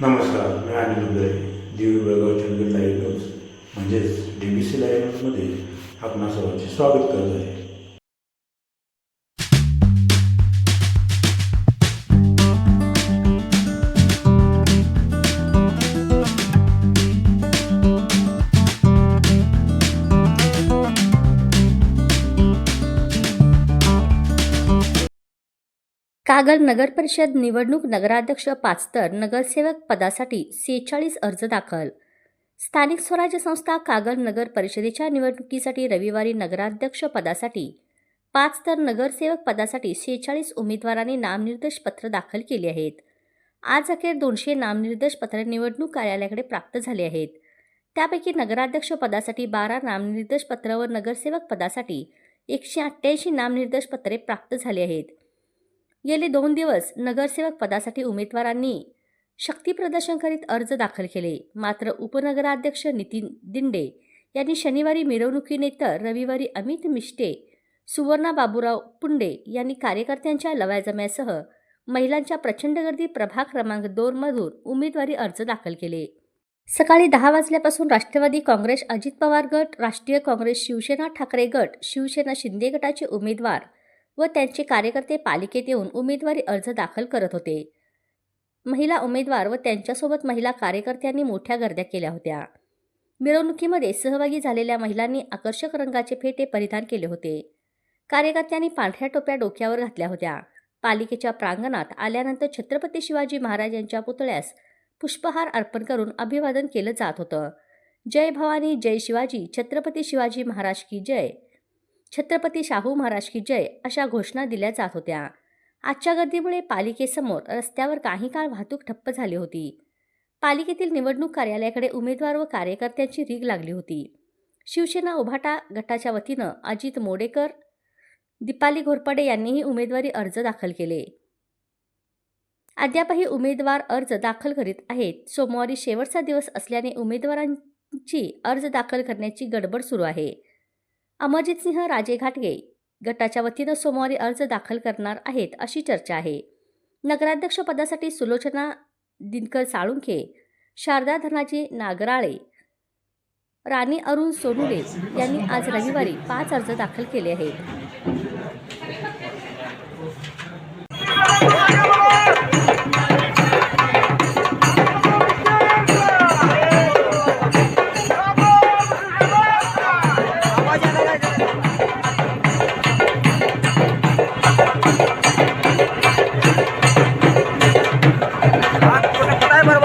नमस्कार मी Anil Uday Divi Belagavi Chandgad live news म्हणजेच डी बी सी लाईव्ह न्यूजमध्ये आपणा सर्वांचे स्वागत करत आहे. कागल नगर परिषद निवडणूक नगराध्यक्ष पाचतर नगरसेवक पदासाठी सेहेचाळीस अर्ज दाखल. स्थानिक स्वराज्य संस्था कागल नगर परिषदेच्या निवडणुकीसाठी रविवारी नगराध्यक्ष पदासाठी पाच तर नगरसेवक पदासाठी सेहेचाळीस उमेदवारांनी नामनिर्देश पत्र दाखल केली आहेत. आज अखेर दोनशे नामनिर्देश पत्र निवडणूक कार्यालयाकडे प्राप्त झाले आहेत. त्यापैकी नगराध्यक्ष पदासाठी बारा नामनिर्देश पत्र व नगरसेवक पदासाठी एकशे अठ्ठ्याऐंशी नामनिर्देश पत्रे प्राप्त झाली आहेत. गेले दोन दिवस नगरसेवक पदासाठी उमेदवारांनी शक्तीप्रदर्शन करीत अर्ज दाखल केले. मात्र उपनगराध्यक्ष नितीन दिंडे यांनी शनिवारी मिरवणुकीने तर रविवारी अमित मिष्टे सुवर्णा बाबूराव पुंडे यांनी कार्यकर्त्यांच्या लवाजम्यासह महिलांच्या प्रचंड गर्दी प्रभाग क्रमांक दोनमधून उमेदवारी अर्ज दाखल केले. सकाळी दहा वाजल्यापासून राष्ट्रवादी काँग्रेस अजित पवार गट राष्ट्रीय काँग्रेस शिवसेना ठाकरे गट शिवसेना शिंदे गटाचे उमेदवार व त्यांचे कार्यकर्ते पालिकेत येऊन उमेदवारी अर्ज दाखल करत होते. महिला उमेदवार व त्यांच्यासोबत महिला कार्यकर्त्यांनी मोठ्या गर्द्या केल्या होत्या. मिरवणुकीमध्ये सहभागी झालेल्या महिलांनी आकर्षक रंगाचे फेटे परिधान केले होते. कार्यकर्त्यांनी पांढऱ्या टोप्या डोक्यावर घातल्या होत्या. पालिकेच्या प्रांगणात आल्यानंतर छत्रपती शिवाजी महाराज यांच्या पुतळ्यास पुष्पहार अर्पण करून अभिवादन केलं जात होतं. जय भवानी जय शिवाजी छत्रपती शिवाजी महाराज की जय. छत्रपती शाहू महाराज की जय अशा घोषणा दिल्या जात होत्या. आजच्या गर्दीमुळे पालिकेसमोर रस्त्यावर काही काळ वाहतूक ठप्प झाली होती. पालिकेतील निवडणूक कार्यालयाकडे उमेदवार व कार्यकर्त्यांची रीग लागली होती. शिवसेना उभाटा गटाच्या वतीनं अजित मोडेकर दीपाली घोरपडे यांनीही उमेदवारी अर्ज दाखल केले. अद्यापही उमेदवार अर्ज दाखल करीत आहेत. सोमवारी शेवटचा दिवस असल्याने उमेदवारांची अर्ज दाखल करण्याची गडबड सुरू आहे. अमरजितसिंह राजे घाटगे गटाच्या वतीनं सोमवारी अर्ज दाखल करणार आहेत अशी चर्चा आहे. नगराध्यक्षपदासाठी सुलोचना दिनकर साळुंखे शारदा धनाजी नागराळे राणी अरुण सोनुरे यांनी आज रविवारी पाच अर्ज दाखल केले आहेत.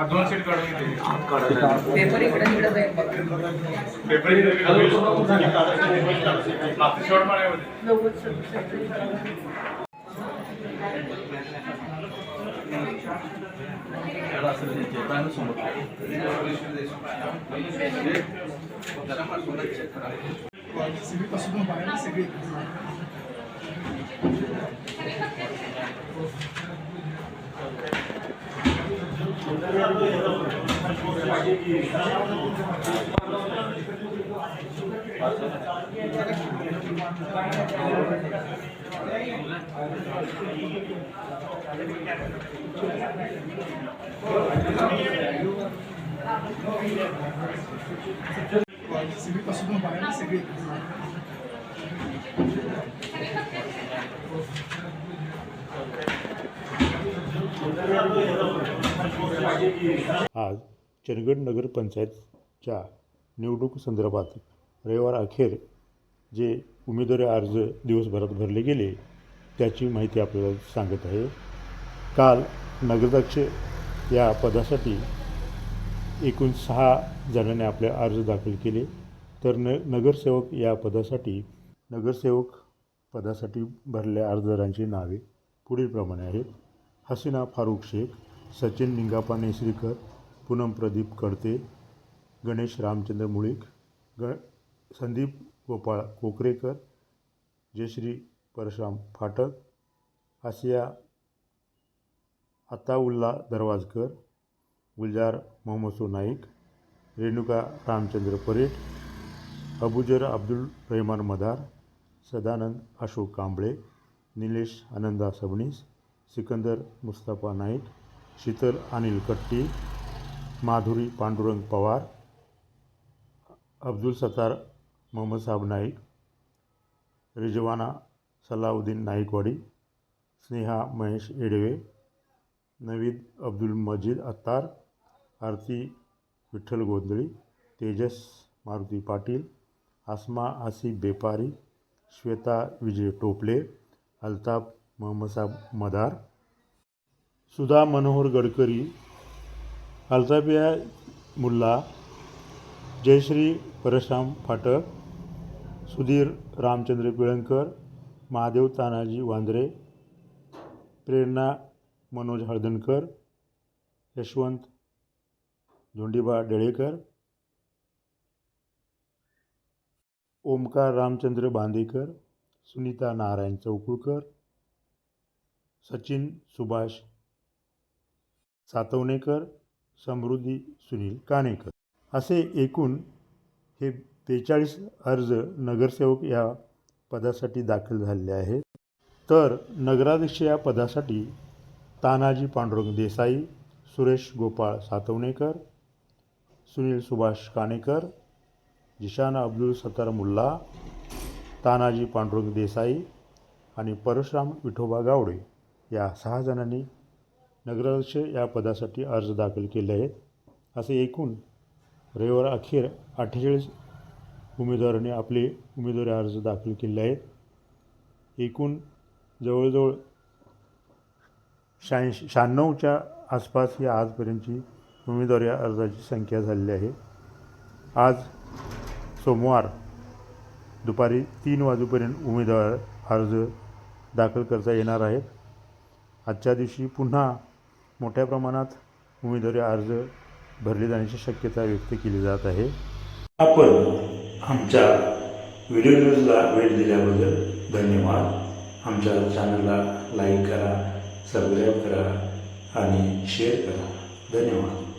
అడ్వాన్స్ షీట్ కడుగుతుంది పేపర్ ఇక్కడ ఇక్కడ పేపర్ ఇక్కడ లాస్ట్ షాట్ మాడే ఉంది అసలు నేను చెప్పాను సొమ్ము సివిల్ పసుపు బాగా civil Você viu que passou uma barreira, você viu? Obrigado. you. आज चंदगड नगरपंचायतच्या निवडणूक संदर्भात रविवार अखेर जे उमेदवारी अर्ज दिवसभरात भरले गेले त्याची माहिती आपल्याला सांगत आहे. काल नगराध्यक्ष या पदासाठी एकूण सहा जणांनी आपले अर्ज दाखल केले. तर न नगरसेवक या पदासाठी नगरसेवक पदासाठी भरलेल्या अर्जदारांची नावे पुढीलप्रमाणे आहेत. हसीना फारूक शेख सचिन निंगापा नेसरीकर पूनम प्रदीप कडते गणेश रामचंद्र मुळीक ग संदीप गोपाळ कोकरेकर जयश्री परशुराम फाटक आसिया अताउल्ला दरवाजकर गुलजार मोहम्मसो नाईक रेणुका रामचंद्र परेट अबुजर अब्दुल रहमान मदार सदानंद अशोक कांबळे निलेश आनंदा सबनीस सिकंदर मुस्तफा नाईक शीतल अनिल कट्टी माधुरी पांडुरंग पवार अब्दुल सतार मोहम्मदसाब नाईक रिजवाना सलाउद्दीन नाईकवाडी स्नेहा महेश येडवे नवीद अब्दुल मजीद अत्तार आरती विठ्ठल गोंधळी तेजस मारुती पाटील आसमा आसिफ बेपारी श्वेता विजय टोपले अल्ताफ मोहम्मदसाब मदार सुधा मनोहर गडकरी अल्ताबिया मुल्ला जयश्री परशुराम फाटक सुधीर रामचंद्र पिळंकर महादेव तानाजी वांद्रे प्रेरणा मनोज हळदणकर यशवंत धोंडीबा डेळेकर ओमकार रामचंद्र बांदेकर सुनीता नारायण चौकुळकर सचिन सुभाष सातवणेकर समृद्धी सुनील कानेकर असे एकूण हे बेचाळीस अर्ज नगरसेवक या पदासाठी दाखल झालेले आहेत. तर नगराध्यक्ष या पदासाठी तानाजी पांडुरंग देसाई सुरेश गोपाळ सातवणेकर सुनील सुभाष कानेकर जिशाना अब्दुल सत्तार मुल्ला तानाजी पांडुरंग देसाई आणि परशुराम विठोबा गावडे या सहा जणांनी नगराध्यक्ष या पदासाठी अर्ज दाखल केले आहेत. असे एकूण रविवार अखेर अठ्ठेचाळीस उमेदवारांनी आपले उमेदवारी अर्ज दाखल केले आहेत. एकूण जवळजवळ शहाऐंशी शहाण्णवच्या आसपास ही आजपर्यंतची उमेदवारी अर्जाची संख्या झालेली आहे. आज सोमवार दुपारी तीन वाजेपर्यंत उमेदवार अर्ज दाखल करता येणार आहेत. आजच्या दिवशी पुन्हा मोठ्या प्रमाणात उमेदवारी अर्ज भरले जाण्याची शक्यता व्यक्त केली जात आहे. आपण आमच्या व्हिडिओ न्यूजला वेळ दिल्याबद्दल धन्यवाद. आमच्या चॅनलला लाईक करा सबस्क्राईब करा आणि शेअर करा. धन्यवाद.